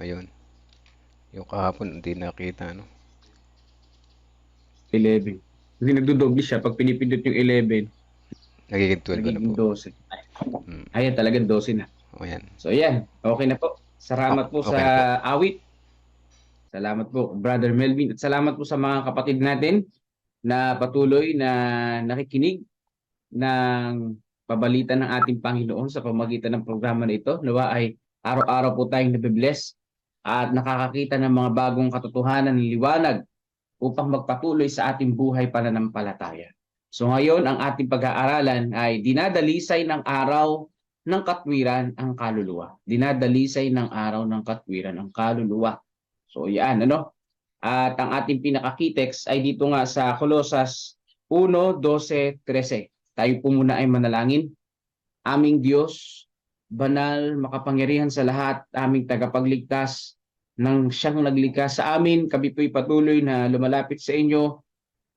Ayun. Yung kahapon, hindi nakita, no? 11. Kasi nagdodoble siya. Pag pinipindot yung 11, Nagiging 12 na nagiging po. 12. Mm. Ayan, talagang 12 na. O yan. So, ayan. Okay na po. Salamat po Okay sa na awit. Salamat po, Brother Melvin. At salamat po sa mga kapatid natin na patuloy na nakikinig ng pabalita ng ating Panginoon sa pamagitan ng programa na ito. Nawa ay araw-araw po tayong nabibless at nakakakita ng mga bagong katotohanan ng liwanag upang magpatuloy sa ating buhay pananampalataya. So ngayon, ang ating pag-aaralan ay dinadalisay ng araw ng katwiran ang kaluluwa. Dinadalisay ng araw ng katwiran ang kaluluwa. So yan, ano? At ang ating pinaka-key-text ay dito nga sa Kolosas 1, 12, 13. Tayo po muna ay manalangin. Aming Diyos, banal, makapangyarihan sa lahat, aming tagapagligtas, nang siyang naglikha sa amin, kami po'y patuloy na lumalapit sa inyo,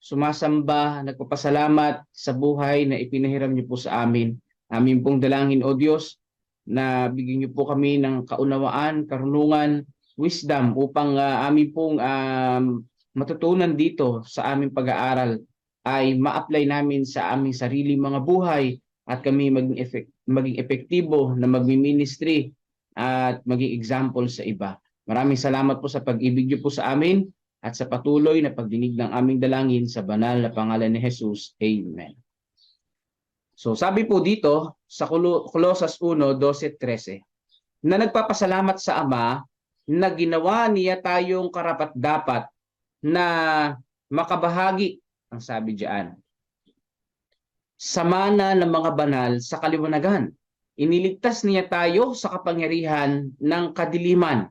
sumasamba, nagpapasalamat sa buhay na ipinahiram niyo po sa amin. Amin pong dalangin, O Diyos, na bigyan niyo po kami ng kaunawaan, karunungan, wisdom upang uh, amin pong um, matutunan dito sa aming pag-aaral ay ma-apply namin sa aming sariling mga buhay at kami maging, effect, maging epektibo na magmi-ministry at maging example sa iba. Maraming salamat po sa pag-ibig niyo po sa amin at sa patuloy na pagdinig ng aming dalangin sa banal na pangalan ni Jesus. Amen. So sabi po dito sa Colossus 1, 12, 13 na nagpapasalamat sa Ama na ginawa niya tayong karapat-dapat na makabahagi, ang sabi diyan, sa mana ng mga banal sa kaliwanagan. Iniligtas niya tayo sa kapangyarihan ng kadiliman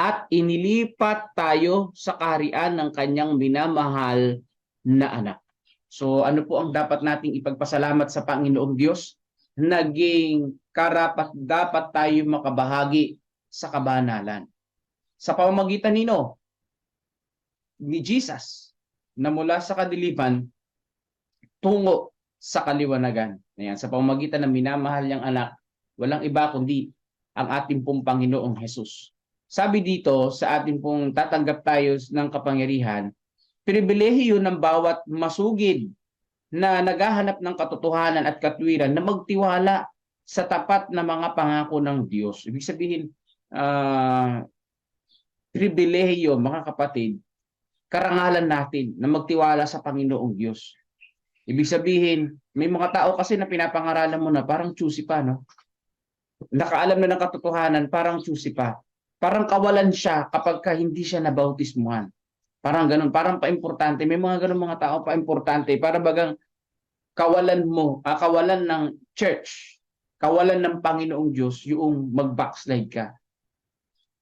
at inilipat tayo sa kaharian ng kanyang minamahal na anak. So ano po ang dapat nating ipagpasalamat sa Panginoong Diyos? Naging karapat dapat tayo makabahagi sa kabanalan. Sa pamamagitan nino ni Jesus na mula sa kadiliman tungo sa kaliwanagan. Ayan, sa pamamagitan ng minamahal niyang anak, walang iba kundi ang ating pong Panginoong Jesus. Sabi dito sa ating pong tatanggap tayo ng kapangyarihan, pribilehiyo ng bawat masugid na naghahanap ng katotohanan at katwiran na magtiwala sa tapat na mga pangako ng Diyos. Ibig sabihin, uh, pribilehiyo mga kapatid, karangalan natin na magtiwala sa Panginoong Diyos. Ibig sabihin, may mga tao kasi na pinapangaralan mo na parang choosy pa, no? Nakaalam na ng katotohanan, parang choosy pa. Parang kawalan siya kapag ka hindi siya nabautismuhan. Parang ganun, parang pa-importante. May mga ganun mga tao pa-importante. Para bagang kawalan mo, ah, kawalan ng church, kawalan ng Panginoong Diyos yung mag-backslide ka.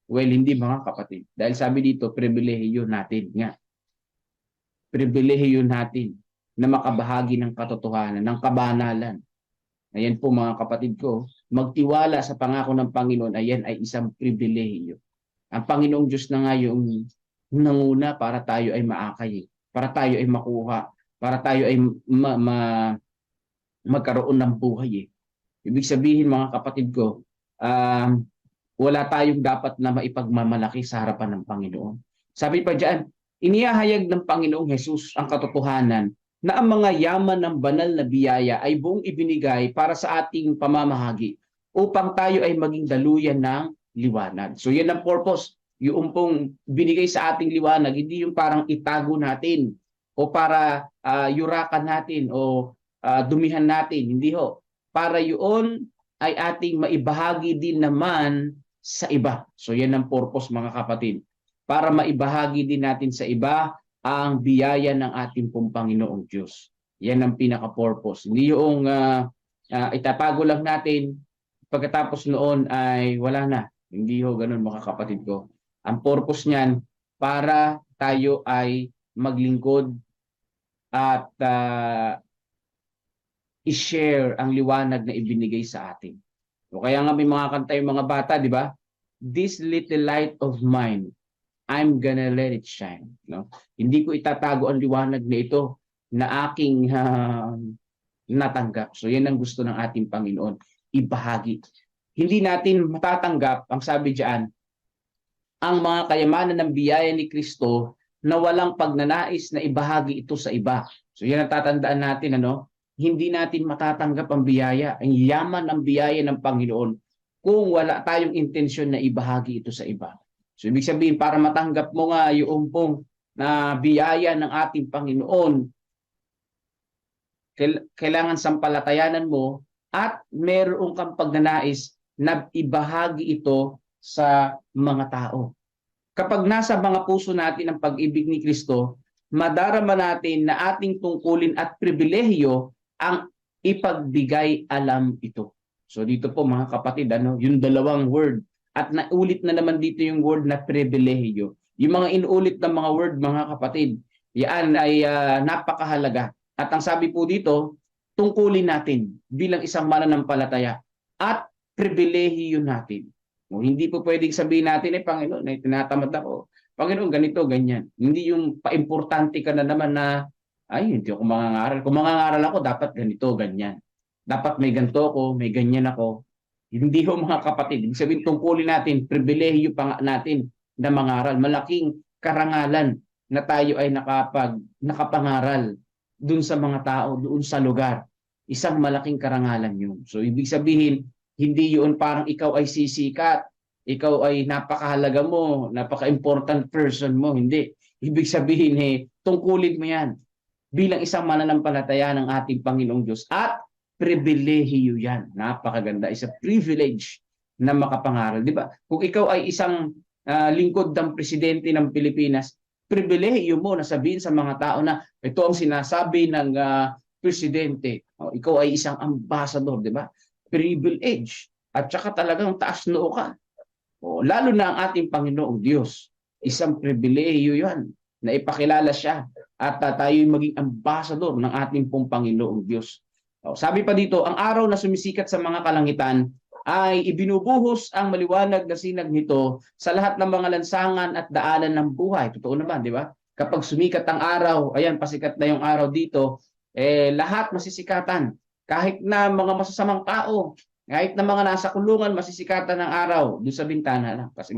Well, hindi mga kapatid. Dahil sabi dito, pribilehiyo natin nga. Pribilehiyo natin na makabahagi ng katotohanan, ng kabanalan. Ayan po mga kapatid ko, magtiwala sa pangako ng Panginoon, ayan ay isang pribilehiyo. Ang Panginoong Diyos na nga yung nanguna para tayo ay maakay, para tayo ay makuha, para tayo ay ma, ma, magkaroon ng buhay. Eh. Ibig sabihin mga kapatid ko, um, wala tayong dapat na maipagmamalaki sa harapan ng Panginoon. Sabi pa diyan, inihahayag ng Panginoong Jesus ang katotohanan na ang mga yaman ng banal na biyaya ay buong ibinigay para sa ating pamamahagi upang tayo ay maging daluyan ng liwanag. So yan ang purpose. Yung pong binigay sa ating liwanag, hindi yung parang itago natin o para uh, yurakan natin o uh, dumihan natin. Hindi ho. Para yun ay ating maibahagi din naman sa iba. So yan ang purpose mga kapatid. Para maibahagi din natin sa iba ang biyaya ng ating pong Panginoong Diyos. Yan ang pinaka-purpose. Hindi yung uh, uh, itatago lang natin, pagkatapos noon ay wala na. Hindi ho ganun mga kapatid ko. Ang purpose niyan, para tayo ay maglingkod at uh, i-share ang liwanag na ibinigay sa atin. O kaya nga may mga kanta yung mga bata, di ba? This little light of mine, I'm gonna let it shine. No? Hindi ko itatago ang liwanag na ito na aking uh, natanggap. So yan ang gusto ng ating Panginoon, ibahagi. Hindi natin matatanggap, ang sabi diyan, ang mga kayamanan ng biyaya ni Kristo na walang pagnanais na ibahagi ito sa iba. So yan ang tatandaan natin ano, hindi natin matatanggap ang biyaya, ang yaman ng biyaya ng Panginoon kung wala tayong intensyon na ibahagi ito sa iba. So ibig sabihin para matanggap mo nga yung pong na biyaya ng ating Panginoon, kail- kailangan sampalatayanan mo at meron kang pagnanais na ibahagi ito sa mga tao. Kapag nasa mga puso natin ang pag-ibig ni Kristo, madarama natin na ating tungkulin at pribilehiyo ang ipagbigay alam ito. So dito po mga kapatid, ano, yung dalawang word at naulit na naman dito yung word na pribilehiyo. Yung mga inuulit ng mga word mga kapatid, yan ay ah, napakahalaga. At ang sabi po dito, tungkulin natin bilang isang mananampalataya at pribilehiyo natin. O, hindi po pwedeng sabihin natin, eh Panginoon, ay tinatamad ako. Panginoon, ganito, ganyan. Hindi yung paimportante ka na naman na, ay, hindi ako mangangaral. Kung mangangaral ako, dapat ganito, ganyan. Dapat may ganito ako, may ganyan ako. Hindi ho mga kapatid. Ibig sabihin, tungkulin natin, pribilehiyo pa natin na mangaral. Malaking karangalan na tayo ay nakapag, nakapangaral dun sa mga tao, doon sa lugar. Isang malaking karangalan yun. So, ibig sabihin, hindi yun parang ikaw ay sisikat, ikaw ay napakahalaga mo, napaka-important person mo. Hindi. Ibig sabihin, eh, tungkulin mo yan bilang isang mananampalataya ng ating Panginoong Diyos. At pribilehiyo yan. Napakaganda. A privilege na makapangaral. Di ba? Kung ikaw ay isang ah, lingkod ng presidente ng Pilipinas, pribilehiyo mo na sabihin sa mga tao na ito ang sinasabi ng ah, presidente. O, ikaw ay isang ambassador, di ba? Privilege. At saka talagang taas noo ka. O, lalo na ang ating Panginoong Diyos. Isang pribilehiyo yan na ipakilala siya at uh, tayo'y maging ambassador ng ating pong Panginoong Diyos. O, sabi pa dito, ang araw na sumisikat sa mga kalangitan ay ibinubuhos ang maliwanag na sinag nito sa lahat ng mga lansangan at daanan ng buhay. Totoo naman, di ba? Kapag sumikat ang araw, ayan, pasikat na yung araw dito, eh, lahat masisikatan. Kahit na mga masasamang tao, kahit na mga nasa kulungan, masisikatan ng araw doon sa bintana lang. Kasi,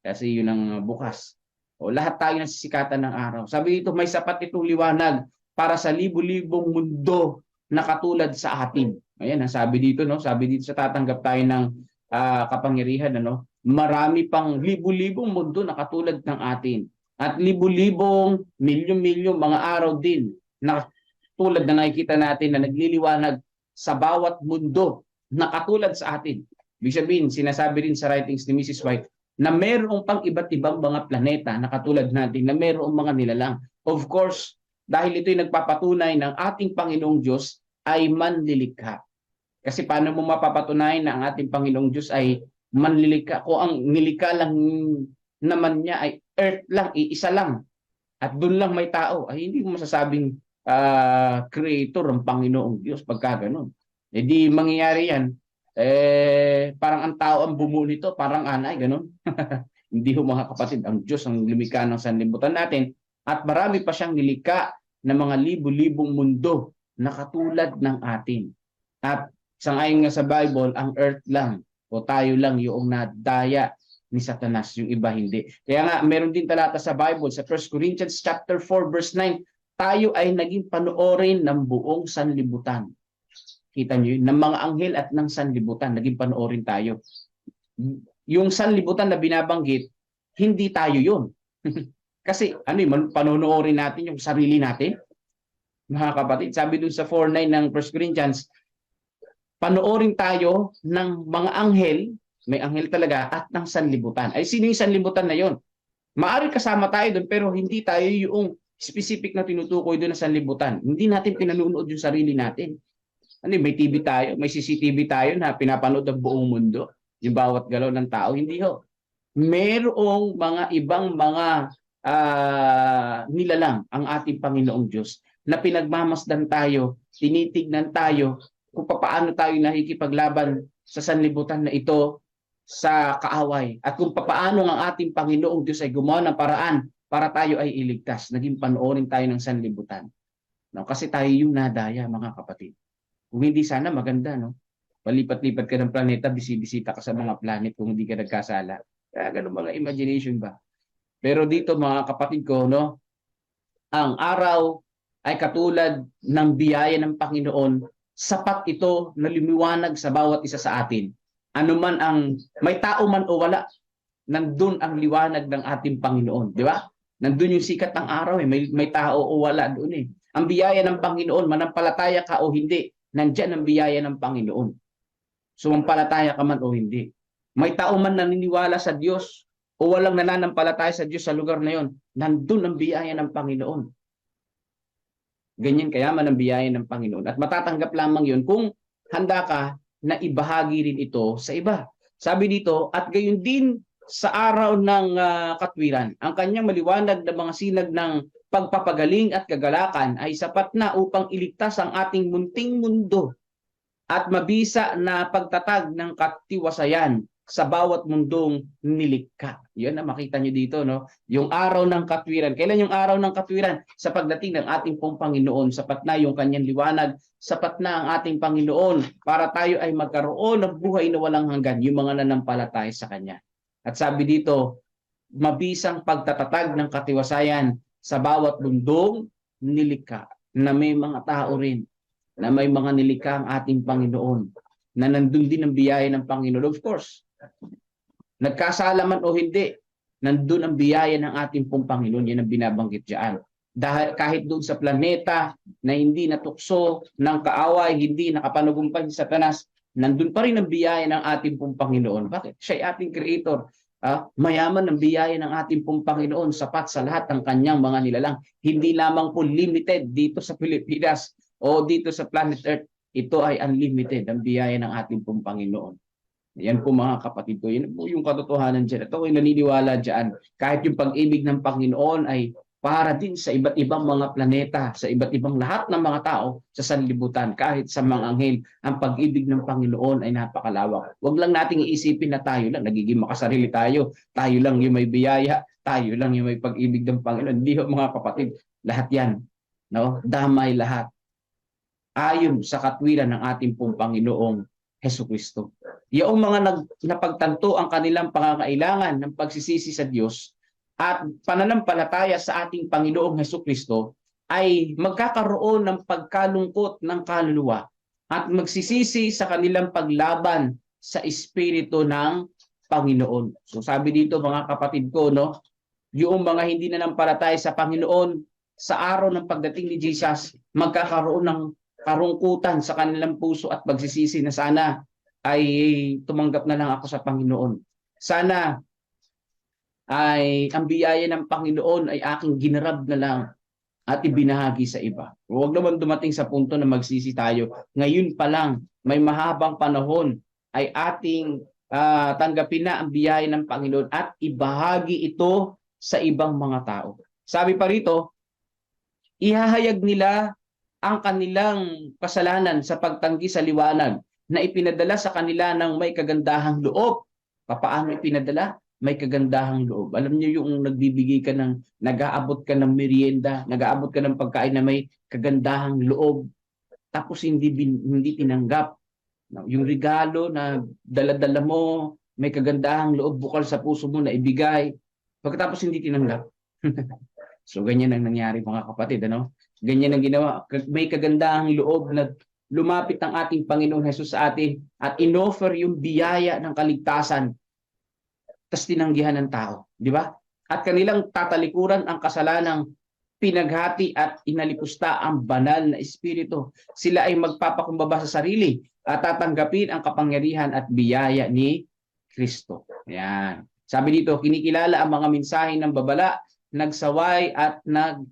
kasi yun ang bukas. O lahat tayo nasisikatan ng araw. Sabi dito, may sapat itong liwanag para sa libu-libong mundo na katulad sa atin. Ayan, ang sabi dito, no? Sabi dito sa tatanggap tayo ng ah, kapangyarihan, ano? Marami pang libu-libong mundo na katulad ng atin. At libu-libong, milyon-milyon mga araw din na tulad na nakikita natin na nagliliwanag sa bawat mundo na katulad sa atin. Ibig sabihin, sinasabi rin sa writings ni Mrs. White na mayroong pang iba't ibang mga planeta na katulad natin na mayroong mga nilalang. Of course, dahil ito'y nagpapatunay ng ating Panginoong Diyos ay manlilikha. Kasi paano mo mapapatunay na ang ating Panginoong Diyos ay manlilikha? Kung ang nilikha lang naman niya ay earth lang, iisa lang. At doon lang may tao, ay hindi mo masasabing ah, creator ang Panginoong Diyos pagka ganun. E di mangyayari yan, eh, parang ang tao ang bumuo nito, parang anay, ganun. Hindi ho mga kapatid, ang Diyos ang lumikha ng sanlibutan natin at marami pa siyang nilikha ng mga libu-libong mundo na katulad ng atin. At sangayon nga sa Bible, ang earth lang o tayo lang yung nadaya ni Satanas, yung iba hindi. Kaya nga, meron din talata sa Bible, sa 1 Corinthians chapter 4 verse 9, tayo ay naging panoorin ng buong sanlibutan. Kita niyo yun, ng mga anghel at ng sanlibutan, naging panoorin tayo. Yung sanlibutan na binabanggit, hindi tayo yun. Kasi ano yun, panonoorin natin yung sarili natin. Mga kapatid, sabi dun sa 4.9 ng 1 Corinthians, panoorin tayo ng mga anghel, may anghel talaga, at ng sanlibutan. Ay sino yung sanlibutan na yon? Maari kasama tayo doon, pero hindi tayo yung specific na tinutukoy doon na sanlibutan. Hindi natin pinanunood yung sarili natin. Ano, yun, may TV tayo, may CCTV tayo na pinapanood ng buong mundo, yung bawat galaw ng tao, hindi ho. Merong mga ibang mga ah, nilalang ang ating Panginoong Diyos na pinagmamasdan tayo, tinitignan tayo kung paano tayo nakikipaglaban sa sanlibutan na ito sa kaaway at kung paano ang ating Panginoong Diyos ay gumawa ng paraan para tayo ay iligtas. Naging panoorin tayo ng sanlibutan. No, kasi tayo yung nadaya mga kapatid. Kung hindi sana maganda, no? Palipat-lipat ka ng planeta, bisibisita ka sa mga planet kung hindi ka nagkasala. Kaya ganun mga imagination ba? Pero dito mga kapatid ko, no, ang araw ay katulad ng biyaya ng Panginoon, sapat ito na lumiwanag sa bawat isa sa atin. Ano man ang, may tao man o wala, nandun ang liwanag ng ating Panginoon. Di ba? Nandun yung sikat ng araw, eh. may, may tao o wala doon eh. Ang biyaya ng Panginoon, manampalataya ka o hindi, nandyan ang biyaya ng Panginoon. Sumampalataya ka man o hindi. May tao man naniniwala sa Diyos o walang nananampalataya sa Diyos sa lugar na yon, nandun ang biyaya ng Panginoon. Ganyan kayaman ang biyaya ng Panginoon. At matatanggap lamang yon kung handa ka na ibahagi rin ito sa iba. Sabi dito, at gayon din sa araw ng ah, katwiran, ang kanyang maliwanag na mga sinag ng pagpapagaling at kagalakan ay sapat na upang iligtas ang ating munting mundo at mabisa na pagtatag ng katiwasayan sa bawat mundong nilikha. Yun na makita nyo dito, no? Yung araw ng katwiran. Kailan yung araw ng katwiran? Sa pagdating ng ating pong Panginoon, sapat na yung kanyang liwanag, sapat na ang ating Panginoon para tayo ay magkaroon ng buhay na walang hanggan, yung mga nanampalataya sa Kanya. At sabi dito, mabisang pagtatatag ng katiwasayan sa bawat mundong nilikha na may mga tao rin na may mga nilikha ang ating Panginoon na nandun din ang biyaya ng Panginoon. Of course, nagkasala man o hindi, nandun ang biyaya ng ating pong Panginoon. Yan ang binabanggit diyan. Dahil kahit doon sa planeta na hindi natukso ng kaaway, hindi nakapanugumpay si Satanas, nandun pa rin ang biyaya ng ating pong Panginoon. Bakit? Siya ating creator. Ah, mayaman ang biyaya ng ating pong Panginoon sapat sa lahat ng kanyang mga nilalang. Hindi lamang po limited dito sa Pilipinas o dito sa planet Earth. Ito ay unlimited ang biyaya ng ating pong Panginoon. Yan po mga kapatid ko. Yan po yung katotohanan dyan. Ito ay naniniwala dyan. Kahit yung pag-ibig ng Panginoon ay para din sa iba't ibang mga planeta, sa iba't ibang lahat ng mga tao sa sanlibutan, kahit sa mga anghel, ang pag-ibig ng Panginoon ay napakalawak. Huwag lang nating iisipin na tayo lang, nagiging makasarili tayo, tayo lang yung may biyaya, tayo lang yung may pag-ibig ng Panginoon. Hindi mga kapatid, lahat yan. No? Damay lahat. Ayon sa katwiran ng ating pong Panginoong Heso Kristo. Yung mga nag, napagtanto ang kanilang pangangailangan ng pagsisisi sa Diyos, at pananampalataya sa ating Panginoong Heso Kristo ay magkakaroon ng pagkalungkot ng kaluluwa at magsisisi sa kanilang paglaban sa espiritu ng Panginoon. So sabi dito mga kapatid ko, no, yung mga hindi na nampalataya sa Panginoon sa araw ng pagdating ni Jesus, magkakaroon ng karungkutan sa kanilang puso at pagsisisi na sana ay tumanggap na lang ako sa Panginoon. Sana ay ang biyaya ng Panginoon ay aking ginarab na lang at ibinahagi sa iba. Huwag naman dumating sa punto na magsisi tayo. Ngayon pa lang, may mahabang panahon ay ating ah, tanggapin na ang biyaya ng Panginoon at ibahagi ito sa ibang mga tao. Sabi pa rito, ihahayag nila ang kanilang kasalanan sa pagtanggi sa liwanag na ipinadala sa kanila ng may kagandahang loob. Papaano ipinadala? may kagandahang loob. Alam niyo yung nagbibigay ka ng, nag-aabot ka ng merienda, nag-aabot ka ng pagkain na may kagandahang loob, tapos hindi, hindi tinanggap. Yung regalo na daladala mo, may kagandahang loob bukal sa puso mo na ibigay, pagkatapos hindi tinanggap. so ganyan ang nangyari mga kapatid. Ano? Ganyan ang ginawa. May kagandahang loob na lumapit ang ating Panginoong Jesus sa atin at inoffer yung biyaya ng kaligtasan tas tinanggihan ng tao, di ba? At kanilang tatalikuran ang kasalanang pinaghati at inalipusta ang banal na espiritu. Sila ay magpapakumbaba sa sarili at tatanggapin ang kapangyarihan at biyaya ni Kristo. Yan. Sabi dito, kinikilala ang mga mensahe ng babala, nagsaway at nag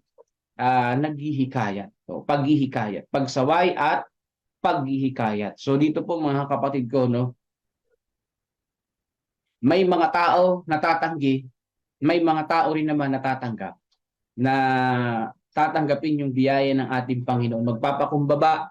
uh, naghihikayat. So, paghihikayat. Pagsaway at paghihikayat. So dito po mga kapatid ko, no, may mga tao natatanggi, may mga tao rin naman natatanggap na tatanggapin yung biyaya ng ating Panginoon. Magpapakumbaba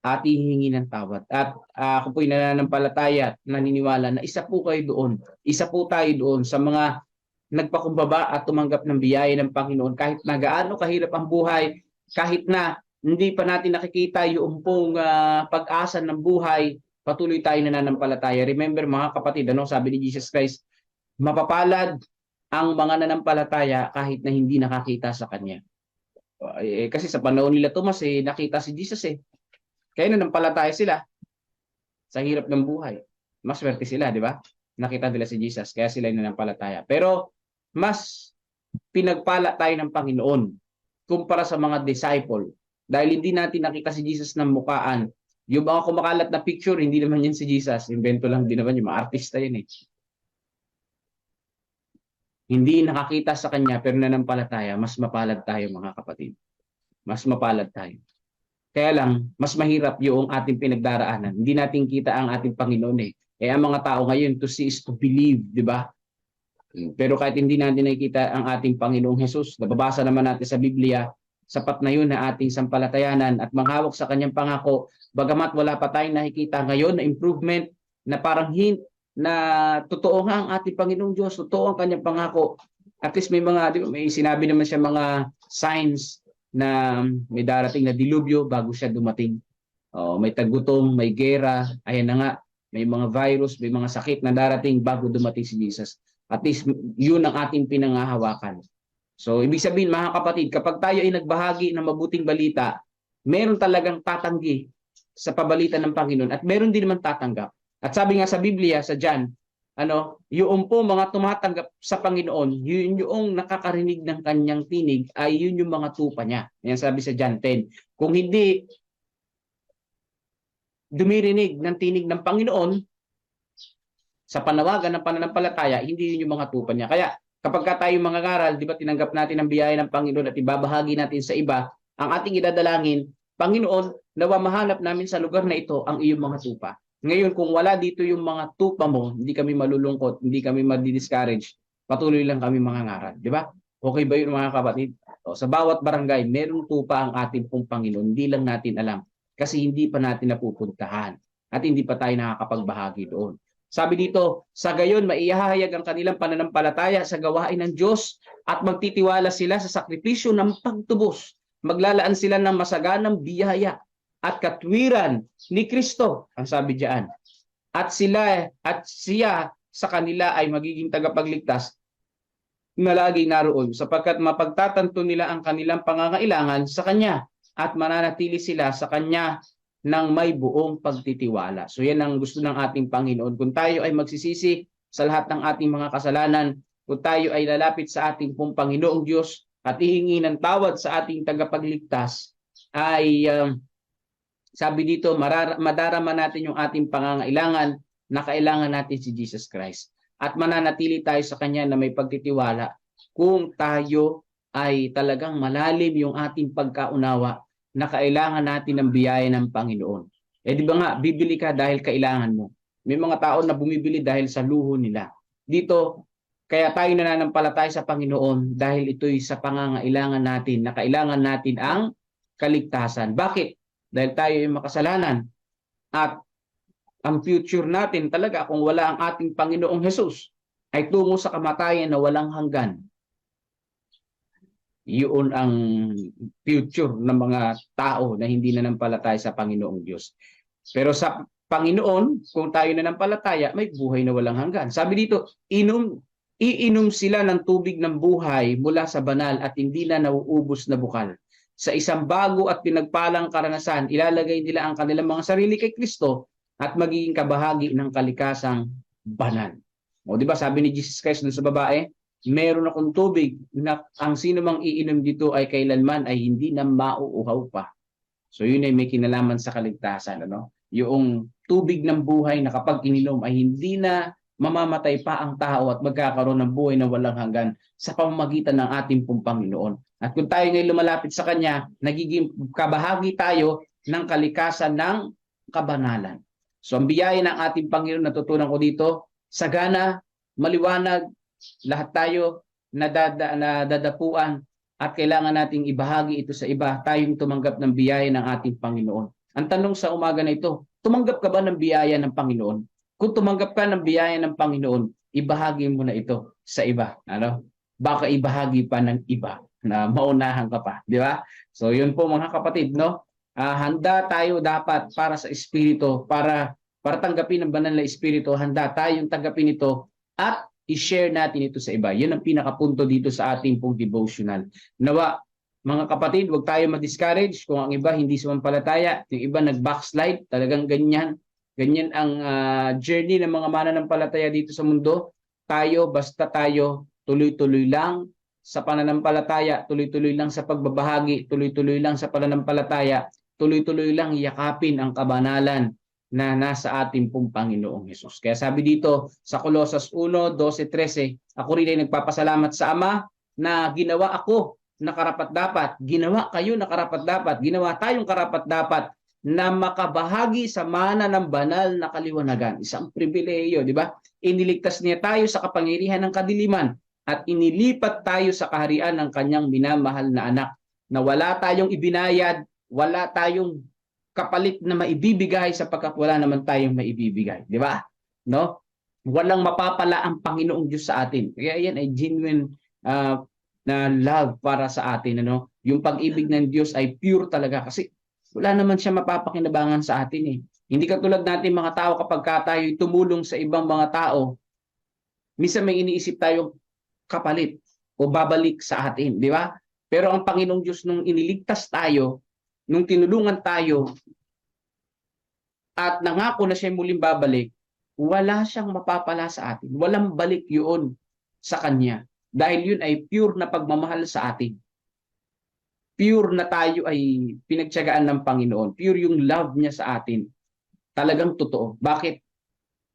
at hihingi ng tawad. At uh, ako po'y nananampalataya at naniniwala na isa po kayo doon. Isa po tayo doon sa mga nagpakumbaba at tumanggap ng biyaya ng Panginoon kahit na gaano kahirap ang buhay, kahit na hindi pa natin nakikita yung pong uh, pag-asa ng buhay, patuloy tayo nananampalataya. Remember mga kapatid, ano sabi ni Jesus Christ, mapapalad ang mga nanampalataya kahit na hindi nakakita sa Kanya. Eh, kasi sa panahon nila Tomas, eh, nakita si Jesus eh. Kaya nanampalataya sila sa hirap ng buhay. Mas swerte sila, di ba? Nakita nila si Jesus, kaya sila nanampalataya. Pero mas pinagpala tayo ng Panginoon kumpara sa mga disciple. Dahil hindi natin nakita si Jesus ng mukaan. Yung mga kumakalat na picture, hindi naman yan si Jesus. Invento lang din naman yung mga artista yan eh. Hindi nakakita sa kanya pero nanampalataya, mas mapalad tayo mga kapatid. Mas mapalad tayo. Kaya lang, mas mahirap yung ating pinagdaraanan. Hindi natin kita ang ating Panginoon eh. Eh ang mga tao ngayon, to see is to believe, di ba? Pero kahit hindi natin nakikita ang ating Panginoong Jesus, nababasa naman natin sa Biblia, sapat na yun na ating sampalatayanan at manghawak sa kanyang pangako, bagamat wala pa tayong nakikita ngayon na improvement na parang hint na totoo nga ang ating Panginoong Diyos, totoo ang kanyang pangako. At least may mga, di may sinabi naman siya mga signs na may darating na dilubyo bago siya dumating. Oh, may tagutom, may gera, ayan na nga, may mga virus, may mga sakit na darating bago dumating si Jesus. At least yun ang ating pinangahawakan. So, ibig sabihin mga kapatid, kapag tayo ay nagbahagi ng mabuting balita, meron talagang tatanggi sa pabalita ng Panginoon at meron din naman tatanggap. At sabi nga sa Biblia, sa John, ano, yung po mga tumatanggap sa Panginoon, yun yung nakakarinig ng kanyang tinig, ay yun yung mga tupa niya. Yan sabi sa John 10. Kung hindi dumirinig ng tinig ng Panginoon, sa panawagan ng pananampalataya, hindi yun yung mga tupa niya. Kaya kapag ka tayo mga ngaral, di ba tinanggap natin ang biyaya ng Panginoon at ibabahagi natin sa iba, ang ating idadalangin, Panginoon, nawa mahanap namin sa lugar na ito ang iyong mga tupa. Ngayon, kung wala dito yung mga tupa mo, hindi kami malulungkot, hindi kami madi-discourage, patuloy lang kami mga ngaral. Di ba? Okay ba yun mga kapatid? O, sa bawat barangay, merong tupa ang ating pong Panginoon. Hindi lang natin alam kasi hindi pa natin napupuntahan at hindi pa tayo nakakapagbahagi doon. Sabi dito, sa gayon maihahayag ang kanilang pananampalataya sa gawain ng Diyos at magtitiwala sila sa sakripisyo ng pagtubos. Maglalaan sila ng masaganang biyaya at katwiran ni Kristo, ang sabi diyan. At sila at siya sa kanila ay magiging tagapagligtas na lagi naroon sapagkat mapagtatanto nila ang kanilang pangangailangan sa Kanya at mananatili sila sa Kanya ng may buong pagtitiwala. So yan ang gusto ng ating Panginoon. Kung tayo ay magsisisi sa lahat ng ating mga kasalanan, kung tayo ay lalapit sa ating pong Panginoong Diyos at hihingi ng tawad sa ating tagapagligtas, ay um, sabi dito, marar- madarama natin yung ating pangangailangan na kailangan natin si Jesus Christ. At mananatili tayo sa Kanya na may pagtitiwala kung tayo ay talagang malalim yung ating pagkaunawa na kailangan natin ng biyaya ng Panginoon. Eh di ba nga, bibili ka dahil kailangan mo. May mga tao na bumibili dahil sa luho nila. Dito, kaya tayo nananampalataya sa Panginoon dahil ito'y sa pangangailangan natin na kailangan natin ang kaligtasan. Bakit? Dahil tayo ay makasalanan. At ang future natin talaga kung wala ang ating Panginoong Hesus ay tungo sa kamatayan na walang hanggan yun ang future ng mga tao na hindi nanampalataya sa Panginoong Diyos. Pero sa Panginoon, kung tayo nanampalataya, may buhay na walang hanggan. Sabi dito, inom, iinom sila ng tubig ng buhay mula sa banal at hindi na nauubos na bukal. Sa isang bago at pinagpalang karanasan, ilalagay nila ang kanilang mga sarili kay Kristo at magiging kabahagi ng kalikasang banal. O di ba sabi ni Jesus Christ dun sa babae, meron akong tubig na ang sino mang iinom dito ay kailanman ay hindi na mauuhaw pa. So yun ay may kinalaman sa kaligtasan. Ano? Yung tubig ng buhay na kapag ininom ay hindi na mamamatay pa ang tao at magkakaroon ng buhay na walang hanggan sa pamamagitan ng ating pong Panginoon. At kung tayo ngayon lumalapit sa Kanya, nagiging kabahagi tayo ng kalikasan ng kabanalan. So ang biyaya ng ating Panginoon natutunan ko dito, sagana, maliwanag, lahat tayo nadada, nadadapuan at kailangan nating ibahagi ito sa iba, tayong tumanggap ng biyaya ng ating Panginoon. Ang tanong sa umaga na ito, tumanggap ka ba ng biyaya ng Panginoon? Kung tumanggap ka ng biyaya ng Panginoon, ibahagi mo na ito sa iba. Ano? Baka ibahagi pa ng iba na maunahan ka pa, di ba? So yun po mga kapatid, no? Ah, handa tayo dapat para sa espiritu, para para tanggapin ang banal na espiritu, handa tayong tanggapin ito at i-share natin ito sa iba. Yun ang pinakapunto dito sa ating pong devotional. Nawa, mga kapatid, huwag tayo ma-discourage kung ang iba hindi sumampalataya, yung iba nag-backslide, talagang ganyan. Ganyan ang ah, journey ng mga mananampalataya dito sa mundo. Tayo, basta tayo, tuloy-tuloy lang sa pananampalataya, tuloy-tuloy lang sa pagbabahagi, tuloy-tuloy lang sa pananampalataya, tuloy-tuloy lang yakapin ang kabanalan na nasa ating pong Panginoong Hesus. Kaya sabi dito sa Colosas 1, 12, 13, ako rin ay nagpapasalamat sa Ama na ginawa ako na karapat dapat, ginawa kayo na karapat dapat, ginawa tayong karapat dapat na makabahagi sa mana ng banal na kaliwanagan. Isang pribileyo, di ba? Iniligtas niya tayo sa kapangyarihan ng kadiliman at inilipat tayo sa kaharian ng kanyang minamahal na anak na wala tayong ibinayad, wala tayong kapalit na maibibigay sapagkat wala naman tayong maibibigay, di ba? No? Walang mapapala ang Panginoong Diyos sa atin. Kaya yan ay genuine ah, na love para sa atin, ano? Yung pag-ibig ng Diyos ay pure talaga kasi wala naman siya mapapakinabangan sa atin eh. Hindi katulad natin mga tao kapag ka tayo tumulong sa ibang mga tao, minsan may iniisip tayong kapalit o babalik sa atin, di ba? Pero ang Panginoong Diyos nung iniligtas tayo, nung tinulungan tayo, at nangako na siya muling babalik, wala siyang mapapala sa atin. Walang balik yun sa Kanya. Dahil yun ay pure na pagmamahal sa atin. Pure na tayo ay pinagtyagaan ng Panginoon. Pure yung love niya sa atin. Talagang totoo. Bakit?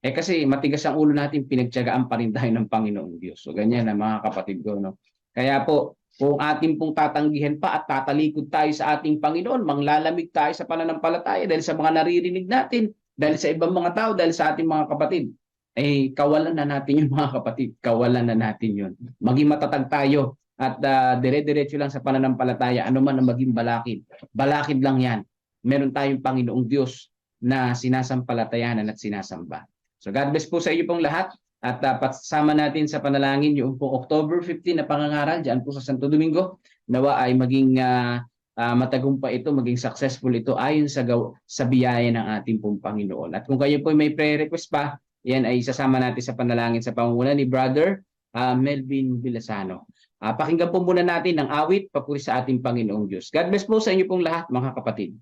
Eh kasi matigas ang ulo natin, pinagtyagaan pa rin tayo ng Panginoong Diyos. So ganyan na mga kapatid ko. No? Kaya po, kung ating pong tatanggihan pa at tatalikod tayo sa ating Panginoon, manglalamig tayo sa pananampalataya dahil sa mga naririnig natin, dahil sa ibang mga tao, dahil sa ating mga kapatid, eh kawalan na natin yung mga kapatid. Kawalan na natin yun. Maging matatag tayo at uh, dire-diretso lang sa pananampalataya, ano man ang maging balakid. Balakid lang yan. Meron tayong Panginoong Diyos na sinasampalatayanan at sinasamba. So God bless po sa iyo pong lahat. At uh, pasama natin sa panalangin yung po October 15 na pangangaral dyan po sa Santo Domingo. Nawa ay maging uh, uh, matagumpay ito, maging successful ito ayon sa, gaw- sa biyaya ng ating pong Panginoon. At kung kayo po may prayer request pa, yan ay sasama natin sa panalangin sa pangunguna ni Brother uh, Melvin Vilasano. Uh, pakinggan po muna natin ang awit papuri sa ating Panginoong Diyos. God bless po sa inyo pong lahat mga kapatid.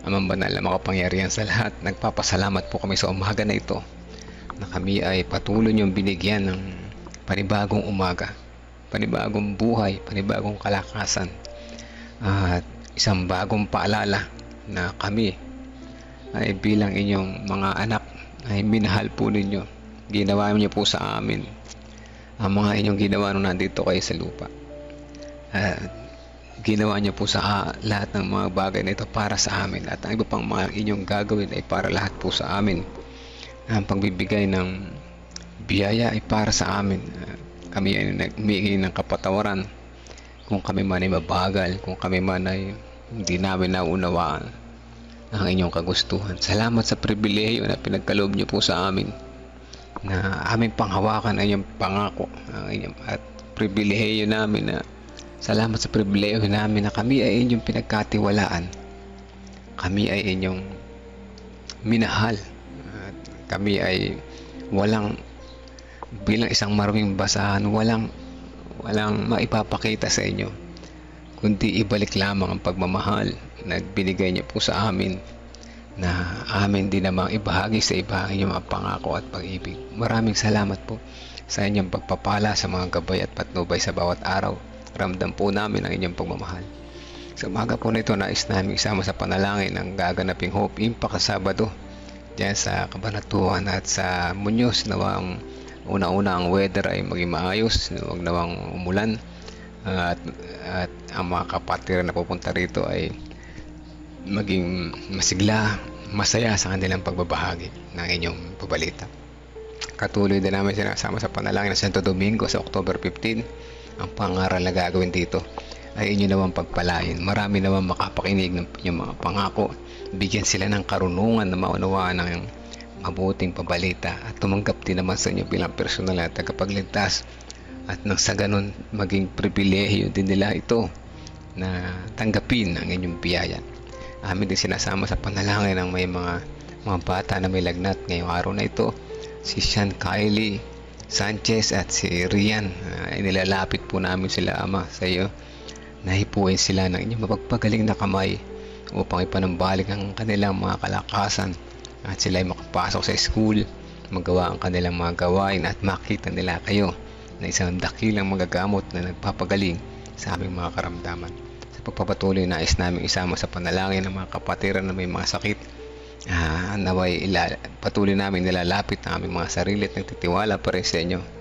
Amang banal na makapangyarihan sa lahat, nagpapasalamat po kami sa umaga na ito na kami ay patuloy niyong binigyan ng panibagong umaga, panibagong buhay, panibagong kalakasan at isang bagong paalala na kami ay bilang inyong mga anak ay minahal po ninyo. Ginawa niyo po sa amin ang mga inyong ginawa nung nandito kayo sa lupa. At ginawa niyo po sa ah, lahat ng mga bagay na ito para sa amin at ang iba pang mga inyong gagawin ay para lahat po sa amin ang pagbibigay ng biyaya ay para sa amin kami ay nagmihingi ng kapatawaran kung kami man ay mabagal kung kami man ay hindi namin naunawaan ang inyong kagustuhan salamat sa pribilehiyo na pinagkaloob niyo po sa amin na aming panghawakan ang inyong pangako ang inyong, at pribilehiyo namin na Salamat sa pribileyo namin na kami ay inyong pinagkatiwalaan. Kami ay inyong minahal. Kami ay walang bilang isang maruming basahan, walang walang maipapakita sa inyo kundi ibalik lamang ang pagmamahal na binigay niyo po sa amin na amin din namang ibahagi sa iba ang inyong mga pangako at pag-ibig. Maraming salamat po sa inyong pagpapala sa mga gabay at patnubay sa bawat araw ramdam po namin ang inyong pagmamahal. Sa umaga po nito, nais namin isama sa panalangin ang gaganaping Hope Impact sa Sabado diyan sa Kabanatuan at sa Muñoz nawang una-una ang weather ay maging maayos, huwag nawang umulan at, at ang mga kapatiran na pupunta rito ay maging masigla, masaya sa kanilang pagbabahagi ng inyong pabalita. Katuloy din namin sinasama sa panalangin ng Santo Domingo sa October 15 ang pangaral na gagawin dito ay inyo naman pagpalain. Marami naman makapakinig ng inyong mga pangako. Bigyan sila ng karunungan na maunawaan ng mabuting pabalita at tumanggap din naman sa inyo bilang personal na tagapagligtas at nang sa ganun maging pribilehiyo din nila ito na tanggapin ang inyong biyaya. Amin din sinasama sa panalangin ng may mga mga bata na may lagnat ngayong araw na ito si Sean Kylie Sanchez at si Rian. Uh, inilalapit po namin sila ama sa iyo. Nahipuin sila ng inyong mapagpagaling na kamay upang ipanumbalik ang kanilang mga kalakasan at sila ay makapasok sa school, magawa ang kanilang mga gawain at makita nila kayo na isang dakilang magagamot na nagpapagaling sa aming mga karamdaman. Sa pagpapatuloy nais namin isama sa panalangin ng mga kapatiran na may mga sakit ah, naway ila, patuloy namin nilalapit ang aming mga sarili at nagtitiwala pa rin sa inyo.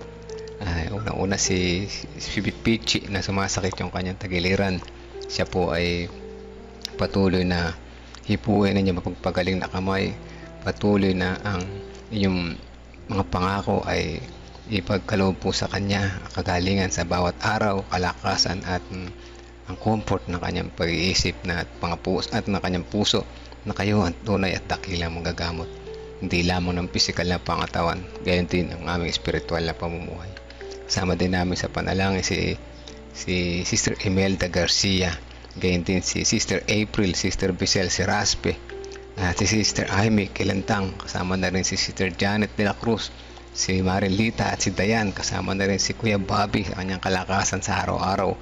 Ah, unang-una si, si Pichi na sumasakit yung kanyang tagiliran. Siya po ay patuloy na hipuin ninyo mapagpagaling na kamay. Patuloy na ang inyong mga pangako ay ipagkaloob po sa kanya kagalingan sa bawat araw, kalakasan at mm, ang comfort ng kanyang pag-iisip na at mga puso at ng kanyang puso na kayo ang tunay at dakilang magagamot. Hindi lamang ng pisikal na pangatawan, gayon din ang aming espiritual na pamumuhay. Kasama din namin sa panalangin si si Sister Imelda Garcia, gayon din si Sister April, Sister Bisel Seraspe, at si Sister Amy Kilantang, kasama na rin si Sister Janet de la Cruz, si Marilita at si Dayan, kasama na rin si Kuya Bobby sa kanyang kalakasan sa araw-araw.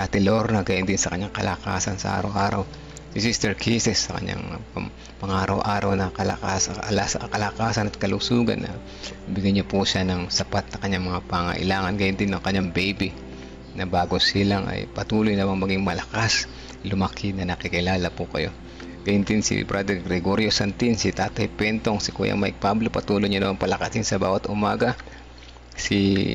Ate Lorna, gayon din sa kanyang kalakasan sa araw-araw. Si Sister Kisses sa kanyang pang- pang-araw-araw na kalakasan, alas, kalakasan at kalusugan na bigyan niyo po siya ng sapat na kanyang mga pangailangan. Gayon din ng kanyang baby na bago silang ay patuloy namang maging malakas, lumaki na nakikilala po kayo. Gayon din si Brother Gregorio Santin, si Tatay Pentong, si Kuya Mike Pablo, patuloy niyo naman palakasin sa bawat umaga. Si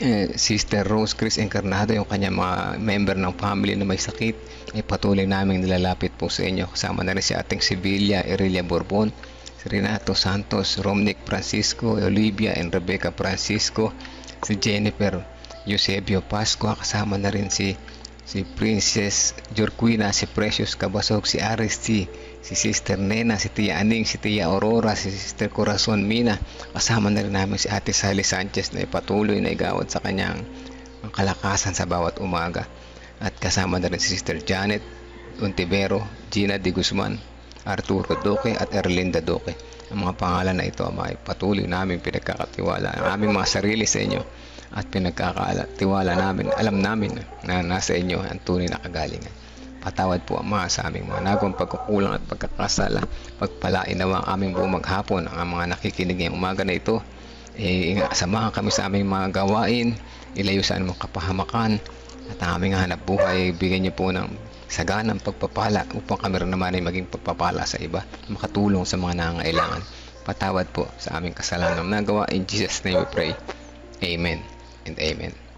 eh, Sister Rose Chris Encarnado, yung kanyang mga member ng family na may sakit, ay patuloy namin nilalapit po sa inyo. Kasama na rin si ating Sevilla, Erelia Bourbon, si Renato Santos, Romnick Francisco, Olivia and Rebecca Francisco, si Jennifer Eusebio Pascua, kasama na rin si si Princess Jorquina, si Precious Cabasog, si Aris si Sister Nena, si Tia Aning, si Tia Aurora, si Sister Corazon Mina. Kasama na rin namin si Ate Sally Sanchez na ipatuloy na igawad sa kanyang ang kalakasan sa bawat umaga. At kasama na rin si Sister Janet Untivero, Gina De Guzman, Arturo Duque at Erlinda Duque. Ang mga pangalan na ito ay patuloy namin pinagkakatiwala ang aming mga sarili sa inyo at pinagkakatiwala namin, alam namin na nasa inyo ang tunay na kagalingan. Patawad po Ama sa aming mga nagawang pagkukulang at pagkakasala. Pagpalain nawa ang aming buong maghapon ang mga nakikinig ngayong umaga na ito. E, samahan kami sa aming mga gawain, ilayo sa anumang kapahamakan at ang aming hanap buhay, bigyan niyo po ng saganang pagpapala upang kami rin naman ay maging pagpapala sa iba, makatulong sa mga nangangailangan. Patawad po sa aming kasalanan na nagawa. In Jesus' name we pray. Amen and amen.